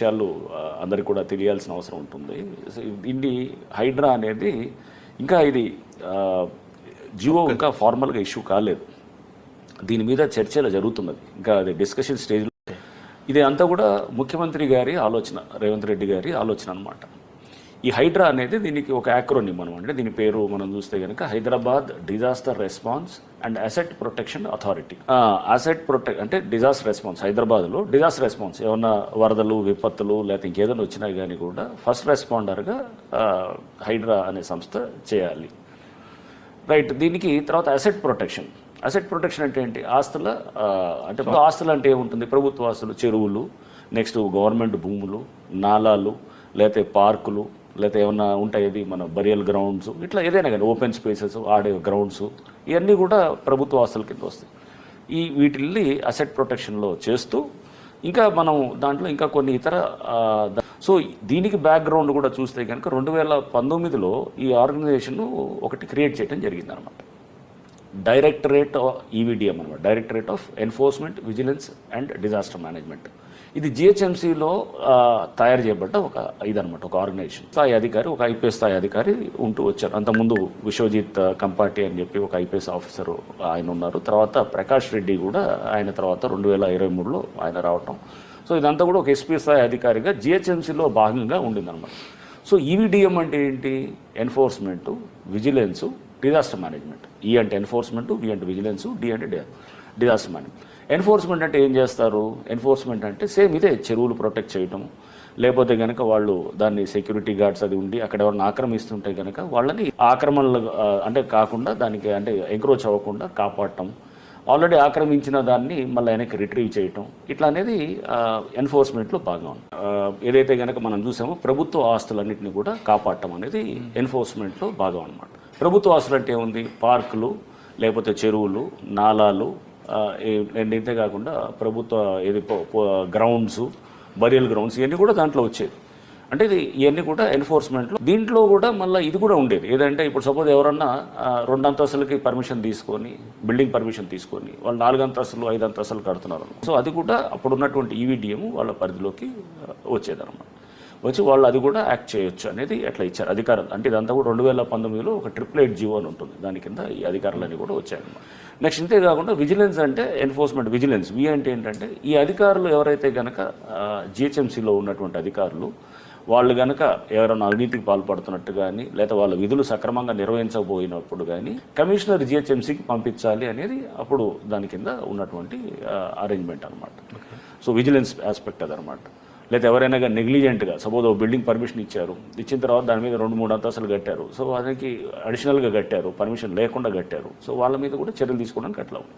విషయాలు అందరికీ కూడా తెలియాల్సిన అవసరం ఉంటుంది. దీన్ని హైడ్రా అనేది ఇంకా ఇది జియో ఇంకా ఫార్మల్గా ఇష్యూ కాలేదు. దీని మీద చర్చలు జరుగుతున్నది. ఇంకా అది డిస్కషన్ స్టేజ్లో. ఇది అంతా కూడా ముఖ్యమంత్రి గారి ఆలోచన రేవంత్ రెడ్డి గారి ఆలోచన అనమాట ఈ హైడ్రా అనేది దీనికి ఒక యాక్రోనిమ్ అనమాట. అంటే దీని పేరు మనం చూస్తే కనుక Hyderabad disaster response and asset protection authority asset protect అంటే డిజాస్టర్ రెస్పాన్స్ హైదరాబాద్లో డిజాస్టర్ రెస్పాన్స్ ఏమన్నా వరదలు విపత్తులు లేకపోతే ఇంకేదైనా వచ్చినా కానీ కూడా ఫస్ట్ రెస్పాండర్గా హైడ్రా అనే సంస్థ చేయాలి. రైట్ దీనికి తర్వాత అసెట్ ప్రొటెక్షన్ అసెట్ ప్రొటెక్షన్ అంటే ఏంటి? ఆస్తుల అంటే ఆస్తులు అంటే ఏముంటుంది? ప్రభుత్వ ఆస్తులు చెరువులు నెక్స్ట్ గవర్నమెంట్ భూములు నాలాలు లేకపోతే పార్కులు లేకపోతే ఏమన్నా ఉంటాయి ఇది మన బరియల్ గ్రౌండ్స్ ఇట్లా ఏదైనా కానీ ఓపెన్ స్పేసెస్ ఆడే గ్రౌండ్స్ ఇవన్నీ కూడా ప్రభుత్వ ఆస్తుల కింద వస్తాయి. ఈ వీటిల్ని అసెట్ ప్రొటెక్షన్లో చేస్తూ ఇంకా మనం దాంట్లో ఇంకా కొన్ని ఇతర సో దీనికి బ్యాక్గ్రౌండ్ కూడా చూస్తే కనుక రెండు వేల పంతొమ్మిదిలో ఈ ఆర్గనైజేషన్ ఒకటి క్రియేట్ చేయడం జరిగింది అనమాట డైరెక్టరేట్ ఈవిడిఎం అనమాట directorate of enforcement vigilance and disaster management ఇది జిహెచ్ఎంసీలో తయారు చేయబడ్డ ఒక ఇదనమాట ఒక ఆర్గనైజేషన్. స్థాయి అధికారి ఒక ఐపీఎస్ స్థాయి అధికారి ఉంటూ వచ్చారు. అంతకుముందు విశ్వజిత్ కంపాటి అని చెప్పి ఒక ఐపీఎస్ ఆఫీసర్ ఆయన ఉన్నారు. తర్వాత ప్రకాష్ రెడ్డి కూడా ఆయన తర్వాత రెండు వేల ఇరవై మూడులో ఆయన రావటం. సో ఇదంతా కూడా ఒక ఎస్పీ స్థాయి అధికారిగా జిహెచ్ఎంసీలో భాగంగా ఉండిందనమాట సో ఈవీడిఎం అంటే ఏంటి? Enforcement vigilance disaster management. E అంటే ఎన్ఫోర్స్మెంట్ వి అంటే విజిలెన్స్ డి అంటే డిజాస్టర్ డిజాస్టర్ ఎన్ఫోర్స్మెంట్ అంటే ఏం చేస్తారు? ఎన్ఫోర్స్మెంట్ అంటే సేమ్ ఇదే చెరువులు ప్రొటెక్ట్ చేయటం. లేకపోతే కనుక వాళ్ళు దాన్ని సెక్యూరిటీ గార్డ్స్ అది ఉండి అక్కడ ఎవరిని ఆక్రమిస్తుంటే కనుక వాళ్ళని ఆక్రమణలు అంటే కాకుండా దానికి అంటే ఎంక్రోచ్ అవ్వకుండా కాపాడటం. ఆల్రెడీ ఆక్రమించిన దాన్ని మళ్ళీ వెనక్కి రిట్రీవ్ చేయటం. ఇట్లా అనేది ఎన్ఫోర్స్మెంట్లో భాగం. ఏదైతే కనుక మనం చూసామో ప్రభుత్వ ఆస్తులన్నింటినీ కూడా కాపాడటం అనేది ఎన్ఫోర్స్మెంట్లో భాగం అనమాట ప్రభుత్వ ఆస్తులు అంటే ఏముంది? పార్కులు లేకపోతే చెరువులు నాలాలు ఇంతే కాకుండా ప్రభుత్వ ఏది గ్రౌండ్స్ బరియల్ గ్రౌండ్స్ ఇవన్నీ కూడా దాంట్లో వచ్చేది అంటే ఇది ఇవన్నీ కూడా ఎన్ఫోర్స్మెంట్లో. దీంట్లో కూడా మళ్ళీ ఇది కూడా ఉండేది. ఏదంటే ఇప్పుడు సపోజ్ ఎవరన్నా రెండు అంతస్తులకి పర్మిషన్ తీసుకొని బిల్డింగ్ పర్మిషన్ తీసుకొని వాళ్ళు నాలుగు అంతస్తులు ఐదు అంతస్తులు కడుతున్నారు సో అది కూడా అప్పుడు ఉన్నటువంటి ఈవీడిఎం వాళ్ళ పరిధిలోకి వచ్చేదన్నమాట. వచ్చి వాళ్ళు అది కూడా యాక్ట్ చేయొచ్చు అనేది అట్లా ఇచ్చారు. అధికారం అంటే ఇదంతా కూడా రెండు వేల పంతొమ్మిదిలో ఒక ట్రిపుల్ ఎయిట్ జీవో అని ఉంటుంది. దాని కింద ఈ అధికారులన్నీ కూడా వచ్చాయన్నమాట. నెక్స్ట్ ఇంతే కాకుండా విజిలెన్స్ అంటే ఎన్ఫోర్స్మెంట్ విజిలెన్స్. వి అంటే ఏంటంటే ఈ అధికారులు ఎవరైతే కనుక జిహెచ్ఎంసీలో ఉన్నటువంటి అధికారులు వాళ్ళు కనుక ఎవరైనా అవినీతికి పాల్పడుతున్నట్టు కానీ లేదా వాళ్ళ విధులు సక్రమంగా నిర్వహించబోయినప్పుడు కానీ కమిషనర్ జిహెచ్ఎంసీకి పంపించాలి అనేది అప్పుడు దాని కింద ఉన్నటువంటి అరేంజ్మెంట్ అనమాట సో విజిలెన్స్ ఆస్పెక్ట్ అదనమాట లేదా ఎవరైనా కానీ నెగ్లిజెంట్గా సపోజ్ ఓ బిల్డింగ్ పర్మిషన్ ఇచ్చారు ఇచ్చిన తర్వాత దాని మీద రెండు మూడు అంతస్తులు కట్టారు. సో అతనికి అడిషనల్గా కట్టారు పర్మిషన్ లేకుండా కట్టారు. సో వాళ్ళ మీద కూడా చర్యలు తీసుకోవడానికి అట్లా ఉంది.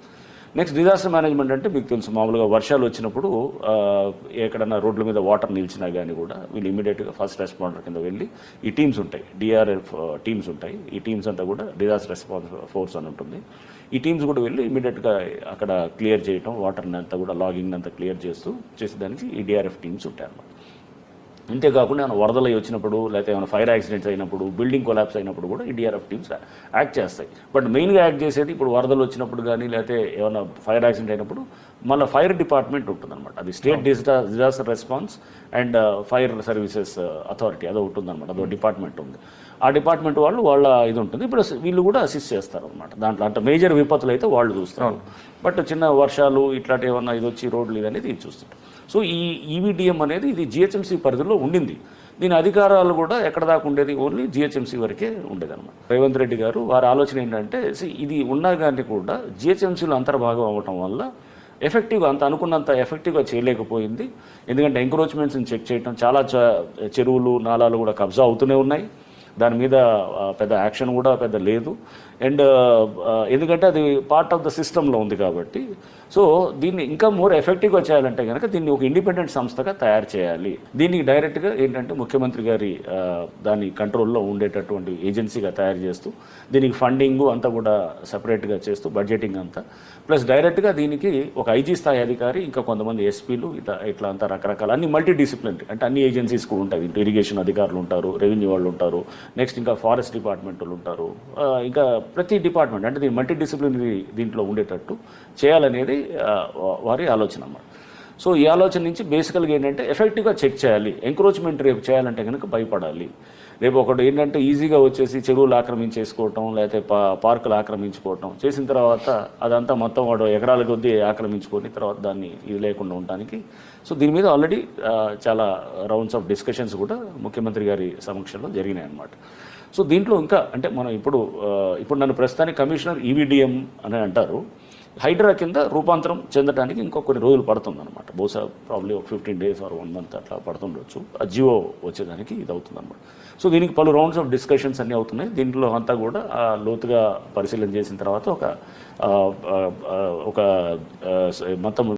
నెక్స్ట్ డిజాస్టర్ మేనేజ్మెంట్ అంటే మీకు తెలుసు మామూలుగా వర్షాలు వచ్చినప్పుడు ఎక్కడన్నా రోడ్ల మీద వాటర్ నిలిచినా కానీ కూడా వీళ్ళు ఇమీడియట్గా ఫస్ట్ రెస్పాండర్ కింద వెళ్ళి ఈ టీమ్స్ ఉంటాయి డిఆర్ఎఫ్ టీమ్స్ ఉంటాయి. ఈ టీమ్స్ అంతా కూడా డిజాస్టర్ రెస్పాన్స్ ఫోర్స్ అని ఉంటుంది. ఈ టీమ్స్ కూడా వెళ్ళి ఇమీడియట్గా అక్కడ క్లియర్ చేయటం వాటర్ని అంతా కూడా లాగింగ్ అంతా క్లియర్ చేస్తూ చేసేదానికి ఈ డిఆర్ఎఫ్ టీమ్స్ ఉంటాయి అన్నమాట అంతేకాకుండా ఏమైనా వరదలు వచ్చినప్పుడు లేకపోతే ఏమైనా ఫైర్ యాక్సిడెంట్స్ అయినప్పుడు బిల్డింగ్ కొలాప్స్ అయినప్పుడు కూడా ఈ డిఆర్ఎఫ్ టీమ్స్ యాక్ట్ చేస్తాయి. బట్ మెయిన్గా యాక్ట్ చేసేది ఇప్పుడు వరదలు వచ్చినప్పుడు కానీ లేకపోతే ఏమైనా ఫైర్ యాక్సిడెంట్ అయినప్పుడు మళ్ళీ ఫైర్ డిపార్ట్మెంట్ ఉంటుందన్నమాట. అది state disa disaster response and fire services authority అదో ఉంటుందన్నమాట అదో డిపార్ట్మెంట్ ఉంది. ఆ డిపార్ట్మెంట్ వాళ్ళు వాళ్ళ ఇది ఉంటుంది. ఇప్పుడు వీళ్ళు కూడా అసిస్ట్ చేస్తారు అనమాట దాంట్లో అంటే మేజర్ విపత్తులు అయితే వాళ్ళు చూస్తారు. బట్ చిన్న వర్షాలు ఇట్లాంటి ఏమన్నా ఇది వచ్చి రోడ్లు ఇది అనేది ఇది చూస్తుంటారు సో ఈ ఈవీడిఎం అనేది ఇది జిహెచ్ఎంసీ పరిధిలో ఉండింది. దీని అధికారాలు కూడా ఎక్కడ దాకా ఉండేది? ఓన్లీ జిహెచ్ఎంసీ వరకే ఉండేది అనమాట రేవంత్ రెడ్డి గారు వారి ఆలోచన ఏంటంటే ఇది ఉన్నా కానీ కూడా జిహెచ్ఎంసీలో అంతర్భాగం అవ్వటం వల్ల ఎఫెక్టివ్గా అంత అనుకున్నంత ఎఫెక్టివ్గా చేయలేకపోయింది. ఎందుకంటే ఎంక్రోచ్మెంట్స్ని చెక్ చేయటం చాలా చెరువులు నాలాలు కూడా కబ్జా అవుతూనే ఉన్నాయి. దాని మీద పెద్ద యాక్షన్ కూడా పెద్ద లేదు. అండ్ ఎందుకంటే అది పార్ట్ ఆఫ్ ద సిస్టంలో ఉంది కాబట్టి. సో దీన్ని ఇంకా మోర్ ఎఫెక్టివ్గా చేయాలంటే కనుక దీన్ని ఒక ఇండిపెండెంట్ సంస్థగా తయారు చేయాలి. దీనికి డైరెక్ట్గా ఏంటంటే ముఖ్యమంత్రి గారి దాని కంట్రోల్లో ఉండేటటువంటి ఏజెన్సీగా తయారు చేస్తూ దీనికి ఫండింగ్ అంతా కూడా సపరేట్గా చేస్తూ బడ్జెటింగ్ అంతా. ప్లస్ డైరెక్ట్గా దీనికి ఒక ఐజీ స్థాయి అధికారి ఇంకా కొంతమంది ఎస్పీలు ఇట్లా ఇట్లా అంతా రకరకాల అన్ని మల్టీ డిసిప్లినరీ అంటే అన్ని ఏజెన్సీస్ కూడా ఉంటాయి. ఇటు ఇరిగేషన్ అధికారులు ఉంటారు రెవెన్యూ వాళ్ళు ఉంటారు నెక్స్ట్ ఇంకా ఫారెస్ట్ డిపార్ట్మెంట్ వాళ్ళు ఉంటారు ఇంకా ప్రతి డిపార్ట్మెంట్ అంటే దీని మల్టీ డిసిప్లినరీ దీంట్లో ఉండేటట్టు చేయాలనేది వారి ఆలోచన అన్నమాట. సో ఈ ఆలోచన నుంచి బేసికల్గా ఏంటంటే ఎఫెక్టివ్గా చెక్ చేయాలి. ఎంక్రోచ్మెంట్ రేపు చేయాలంటే కనుక భయపడాలి. రేపు ఒకటి ఏంటంటే ఈజీగా వచ్చేసి చెరువులు ఆక్రమించేసుకోవటం లేకపోతే పా పార్కులు ఆక్రమించుకోవటం చేసిన తర్వాత అదంతా మొత్తం వాడు ఎకరాల కొద్దీ ఆక్రమించుకొని తర్వాత దాన్ని ఇది లేకుండా ఉండడానికి. సో దీని మీద ఆల్రెడీ చాలా రౌండ్స్ ఆఫ్ డిస్కషన్స్ కూడా ముఖ్యమంత్రి గారి సమక్షంలో జరిగినాయి అన్నమాట సో దీంట్లో ఇంకా అంటే మనం ఇప్పుడు ఇప్పుడు నన్ను ప్రస్తుతానికి కమిషనర్ ఈవీడిఎం అని అంటారు. హైడ్రా కింద రూపాంతరం చెందడానికి ఇంకా కొన్ని రోజులు పడుతుంది అనమాట బహుశా ప్రాబ్లీ ఒక fifteen days or one month అట్లా పడుతుండొచ్చు. ఆ జియో వచ్చేదానికి ఇది అవుతుంది అనమాట సో దీనికి పలు రౌండ్స్ ఆఫ్ డిస్కషన్స్ అన్నీ అవుతున్నాయి. దీంట్లో అంతా కూడా ఆ, లోతుగా పరిశీలన చేసిన తర్వాత ఒక ఒక మొత్తం